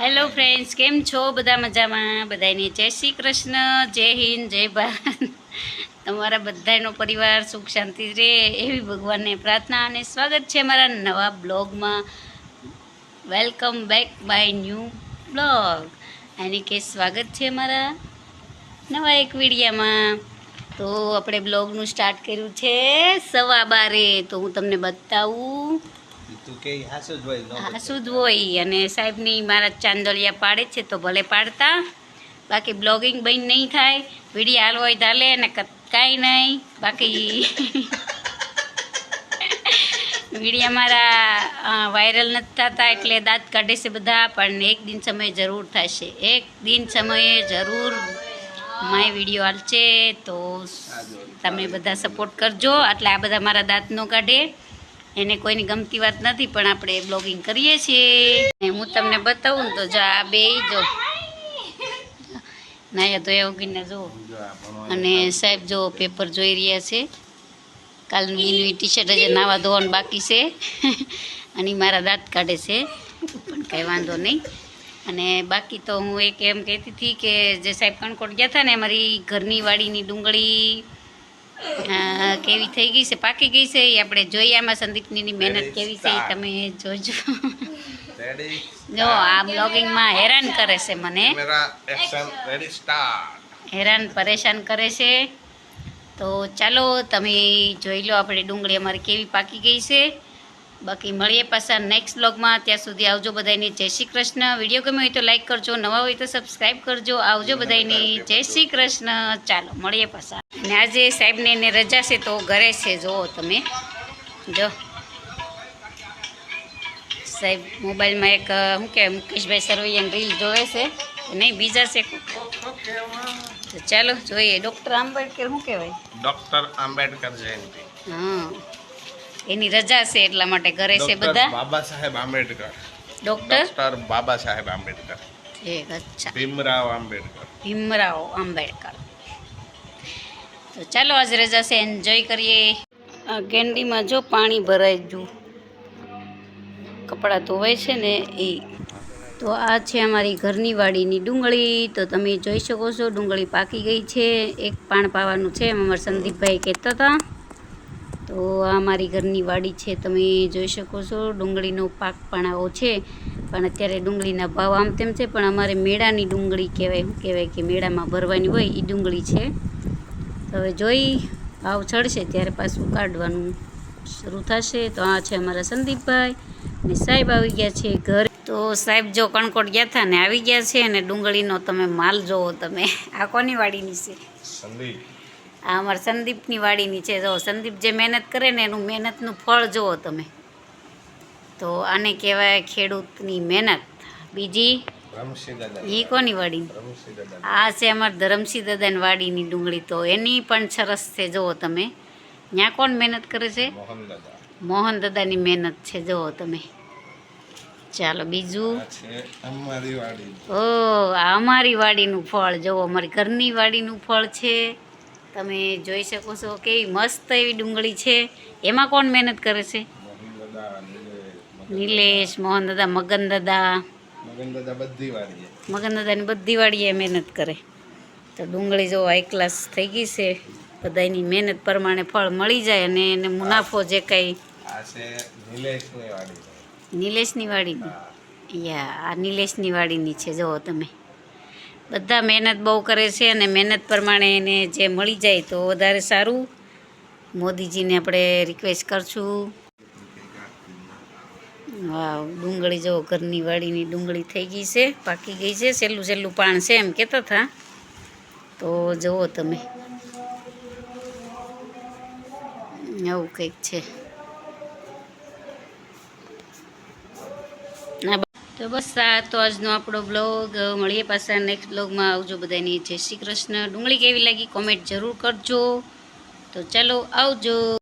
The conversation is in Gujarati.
હેલો ફ્રેન્ડ્સ કેમ છો? બધા મજામાં? બધાને જય શ્રી કૃષ્ણ. જય હિન્દ, જય ભારત. તમારા બધાનો પરિવાર સુખ શાંતિ રહે એવી ભગવાનને પ્રાર્થના અને સ્વાગત છે મારા નવા બ્લોગમાં. Welcome back by new blog એની કે સ્વાગત છે મારા નવા એક વિડીયામાં. તો આપણે બ્લોગનું સ્ટાર્ટ કર્યું છે સવા બારે. તો હું તમને બતાવું. હાસુ જ હોય અને સાહેબની મારા ચાંદોલિયા પાડે છે તો ભલે પાડતા. બાકી બ્લોગિંગ બંધ નહીં થાય. વીડિયો હાલ હોય ચાલે અને ક- કાંઈ નહીં. બાકી વીડિયો મારા વાયરલ નથી થતા એટલે દાંત કાઢે છે બધા પણ એક દિન સમયે જરૂર થશે. એક દિન સમયે જરૂર માય વીડિયો હાલશે તો તમે બધા સપોર્ટ કરજો. એટલે આ બધા મારા દાંત ન કાઢે. એને કોઈની ગમતી વાત નથી, પણ આપણે બ્લોગિંગ કરીએ છીએ. હું તમને બતાવું ને તો જો, આ બે જો. નાયા ધોયા એવું જો અને સાહેબ જો પેપર જોઈ રહ્યા છે. કાલનું એની ટી શર્ટ હજી નાવા ધોવાનું બાકી છે. અને મારા દાંત કાઢે છે. પણ કંઈ વાંધો નહીં. અને બાકી તો હું એક એમ કહેતી હતી કે જે સાહેબ કણકોટ ગયા હતા ને, અમારી ઘરની વાડીની ડુંગળી કેવી થઈ ગઈ છે? પાકી ગઈ છે? એ આપણે જોઈએ આમાં સંદીપની મહેનત કેવી છે એ તમે જોજો. જો આ બ્લોગિંગમાં હેરાન કરે છે મને. હેરાન પરેશાન કરે છે. તો ચાલો તમે જોઈ લો આપણે ડુંગળી અમારી કેવી પાકી ગઈ છે. બાકી મળીએ પાછા નેક્સ્ટ બ્લોગમાં ત્યાં સુધી આવજો બધાની જય શ્રી કૃષ્ણ. વીડિયો ગમ્યો હોય તો લાઈક કરજો. નવા હોય તો સબસ્ક્રાઈબ કરજો. આવજો બધાની જય શ્રી કૃષ્ણ. ચાલો મળીએ પાછા. અને આજે સાહેબને એને રજા છે તો ઘરે છે. જુઓ તમે. જો. સાહેબ મોબાઈલમાં એક શું કહેવાય? મુકેશભાઈ સરવૈયાની રીલ જોવે છે. નહીં બીજા છે તો ચાલો જોઈએ. ડૉક્ટર આંબેડકર શું કહેવાય? ડોક્ટર આંબેડકર જયંતિ. હા. એની રજા છે એટલા માટે ઘરે છે બધા? બાબા સાહેબ આંબેડકર. ડૉક્ટર? બાબા સાહેબ આંબેડકર. ઠીક અચ્છા. ભીમરાવ આંબેડકર. ભીમરાવ આંબેડકર. તો ચાલો આજ રજા છે એન્જોય કરીએ. આ કેન્ડીમાં જો પાણી ભરાઈ ગયું. કપડાં ધોવાય છે ને એ. તો આ છે અમારી ઘરની વાડીની ડુંગળી. તો તમે જોઈ શકો છો ડુંગળી પાકી ગઈ છે. એક પાણ પાવાનું છે એમ અમારા સંદીપભાઈ કહેતા હતા. તો આ અમારી ઘરની વાડી છે, તમે જોઈ શકો છો. ડુંગળીનો પાક પણ આવો છે. પણ અત્યારે ડુંગળીના ભાવ આમ તેમ છે, પણ અમારે મેળાની ડુંગળી કહેવાય, શું કહેવાય કે મેળામાં ભરવાની હોય એ ડુંગળી છે. તો હવે જોઈ, ભાવ ચડશે ત્યારે પાછું કાઢવાનું શરૂ થશે. તો આ છે અમારા સંદીપભાઈ ને સાહેબ આવી ગયા છે ઘરે. તો સાહેબ જો કણકોટ ગયા હતા ને આવી ગયા છે અને ડુંગળીનો તમે માલ જોવો તમે. આ કોની વાડીની છે? સંદીપ. આ અમારા સંદીપની વાડીની છે. જો સંદીપ જે મહેનત કરે ને એનું મહેનતનું ફળ જુઓ તમે. તો આને કહેવાય ખેડૂતની મહેનત. બીજી? એ કોની વાડી? આ છે અમારા ધરમસિંહ દાદાની વાડીની ડુંગળી. તો એની પણ સરસ છે જુઓ તમે. ત્યાં કોણ મહેનત કરે છે? મોહન દાદા દાદાની મહેનત છે જુઓ તમે. ચાલો બીજું? ઓ આ અમારી વાડીનું ફળ. જુઓ અમારી ઘરની વાડીનું ફળ છે. તમે જોઈ શકો છો કેવી મસ્ત એવી ડુંગળી છે. એમાં કોણ મહેનત કરે છે? નિલેશ, મોહન દાદા મગન દાદા મગન દાદા બધી વાડી મગન દાદાની બધી વાડીએ મહેનત કરે. તો ડુંગળી જો હાઈ ક્લાસ થઈ ગઈ છે બધાની મહેનત પ્રમાણે ફળ મળી જાય અને એને મુનાફો જે કંઈ નિલેશની વાડી. નિલેશની વાડીની? યા આ નિલેશની વાડીની છે જુઓ તમે. બધા મહેનત બહુ કરે છે અને મહેનત પ્રમાણે એને જે મળી જાય તો વધારે સારું. મોદીજીને આપણે રિક્વેસ્ટ કરશું. વાવ, ડુંગળી જો ઘરની વાડીની ડુંગળી થઈ ગઈ છે, પાકી ગઈ છે સહેલું સહેલું પાણ છે એમ કહેતા હતા. તો જુઓ તમે. આવું કંઈક છે ના બા- તો બસ આ તો આજનો આપણો બ્લોગ મળીએ પાછા નેક્સ્ટ બ્લોગમાં આવજો બધાની. જય શ્રી કૃષ્ણ. ડુંગળી કેવી લાગી? કોમેન્ટ જરૂર કરજો. તો ચાલો, આવજો.